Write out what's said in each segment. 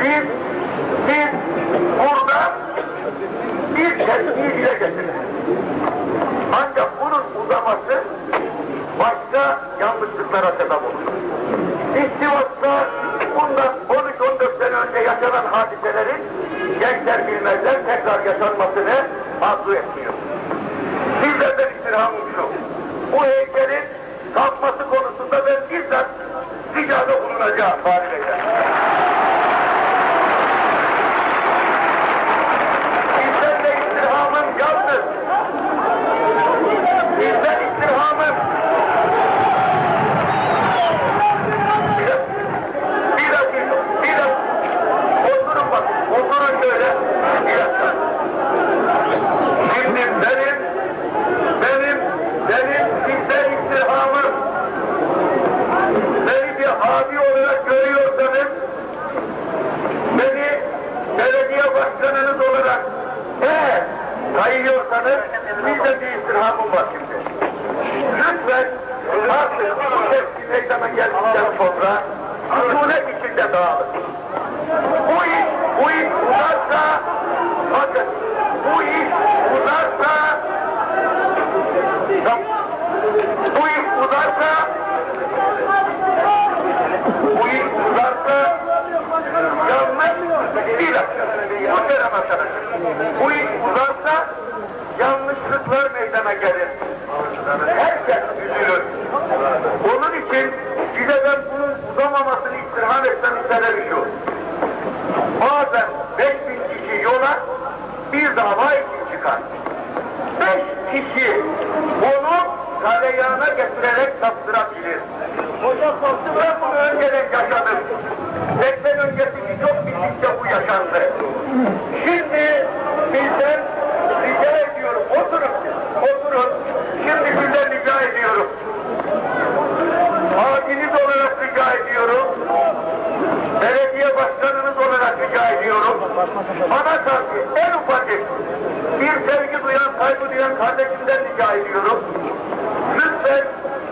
Biz, biz burada bir tepkiyi dile getirdik. Ancak bunun uzaması başka yanlışlıklara sebep olur. Biz Sivas'ta bundan 13-14 sene önce yaşanan hadiselerin gençler bilmezler tekrar yaşanmasını arzu etmiyor. Sizlerden istirhamım şu. Bu heykelin kalkması konusunda ben bizzat ricada 了，下班了，下班。Kayıyorsanız, bizde bir istirhamım var şimdi. Lütfen artık bu tepki meydana geldikten sonra sükunet içinde dağılın. Bu iş, bu iş uzarsa, bakın bu iş uzarsa, bu iş uzarsa, bu iş uzarsa, yanlış, bir dakika, muhterem arkadaşlar, bu yanlışlıklar meydana gelir. Herkes üzülür. Onun için size ben bunun uzamamasını istirham etmemin sebebi şu. Bazen 5000 kişi yola bir dava için çıkar. 5 kişi onu galeyana getirerek saptırabilir. Hocam ben bunu önceden yaşadım. Beklen öncesi birçok birlikte bu yaşandı. Şimdi bizden rica ediyorum. Oturun. Oturun. Şimdi sizden rica ediyorum. Abiniz olarak rica ediyorum. Belediye başkanınız olarak rica ediyorum. Bana karşı en ufacık bir sevgi duyan, saygı duyan kardeşimden rica ediyorum. Lütfen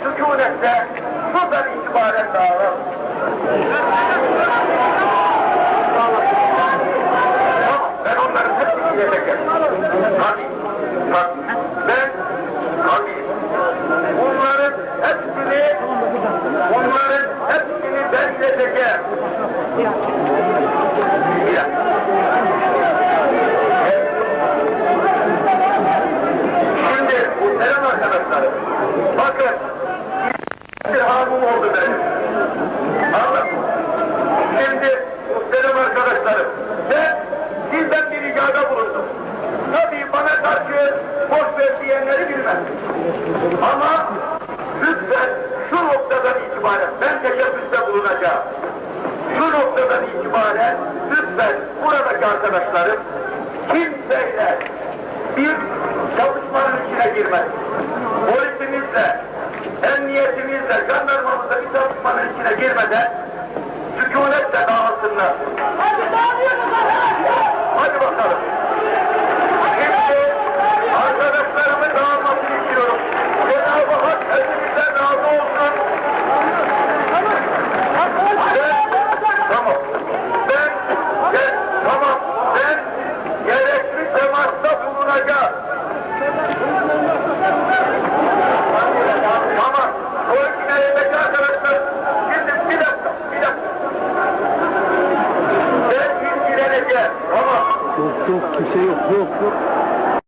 sükunette buradan itibaren dağılın. Tamam, ben onların hepsini diyecektim. Hadi, bak, ben, hadi, bunların hepsini, bunların hepsini ben diyeceğim. Bir dakika. Şimdi muhterem arkadaşlarım, bakın, bir hamum oldu benim. Anladın mı? Şimdi muhterem arkadaşlarım, ben sizden bir ricada bulundum. Tabii bana karşı boş ver diyenleri bilmem. Ama lütfen şu noktadan itibaren ben teşebbüste bulunacağım. Şu noktadan itibaren lütfen buradaki arkadaşlarım kimseyle bir çalışmanın içine girmez. Polisimizle, emniyetimizle, jandarmamızla bir çalışmanın içine girmeden sükunetle dağılsınlar. Hadi bakalım.